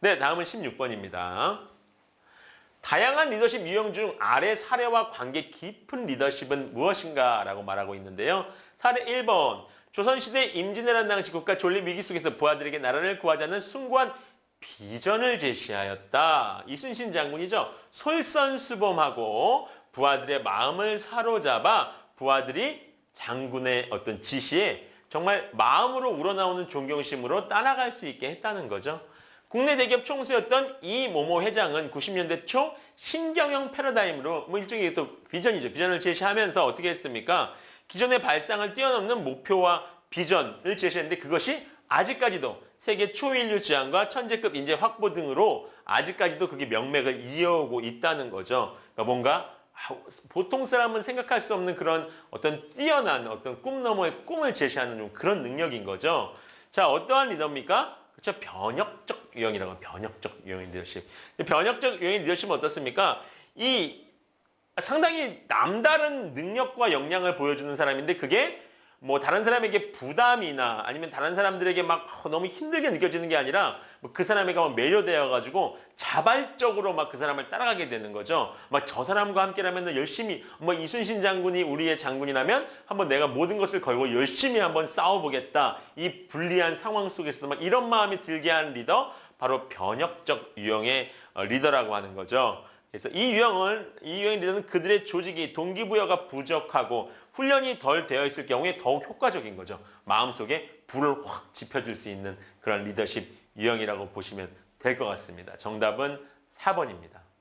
네, 다음은 16번입니다. 다양한 리더십 유형 중 아래 사례와 관계 깊은 리더십은 무엇인가? 라고 말하고 있는데요. 사례 1번. 조선시대 임진왜란 당시 국가 존립 위기 속에서 부하들에게 나라를 구하자는 숭고한 비전을 제시하였다. 이순신 장군이죠. 솔선수범하고 부하들의 마음을 사로잡아 부하들이 장군의 어떤 지시에 정말 마음으로 우러나오는 존경심으로 따라갈 수 있게 했다는 거죠. 국내 대기업 총수였던 이모모 회장은 90년대 초 신경영 패러다임으로 뭐 일종의 또 비전이죠. 비전을 제시하면서 어떻게 했습니까? 기존의 발상을 뛰어넘는 목표와 비전을 제시했는데 그것이 아직까지도 세계 초인류 지향과 천재급 인재 확보 등으로 아직까지도 그게 명맥을 이어오고 있다는 거죠. 그러니까 뭔가 아, 보통 사람은 생각할 수 없는 그런 어떤 뛰어난 어떤 꿈 너머의 꿈을 제시하는 좀 그런 능력인 거죠. 자, 어떠한 리더입니까? 그렇죠. 변혁적 유형이라고 하면 변혁적 유형의 리더십. 변혁적 유형의 리더십은 어떻습니까? 이 상당히 남다른 능력과 역량을 보여주는 사람인데 그게 뭐 다른 사람에게 부담이나 아니면 다른 사람들에게 막 어, 너무 힘들게 느껴지는 게 아니라 뭐그 사람에게 막 매료되어 가지고 자발적으로 막 그 사람을 따라가게 되는 거죠. 막 저 사람과 함께라면 열심히 뭐 이순신 장군이 우리의 장군이라면 한번 내가 모든 것을 걸고 열심히 한번 싸워보겠다. 이 불리한 상황 속에서 막 이런 마음이 들게 하는 리더 바로 변혁적 유형의 어, 리더라고 하는 거죠. 그래서 이 유형은 이 유형의 리더는 그들의 조직이 동기부여가 부족하고 훈련이 덜 되어 있을 경우에 더욱 효과적인 거죠. 마음속에 불을 확 지펴줄 수 있는 그런 리더십 유형이라고 보시면 될 것 같습니다. 정답은 4번입니다.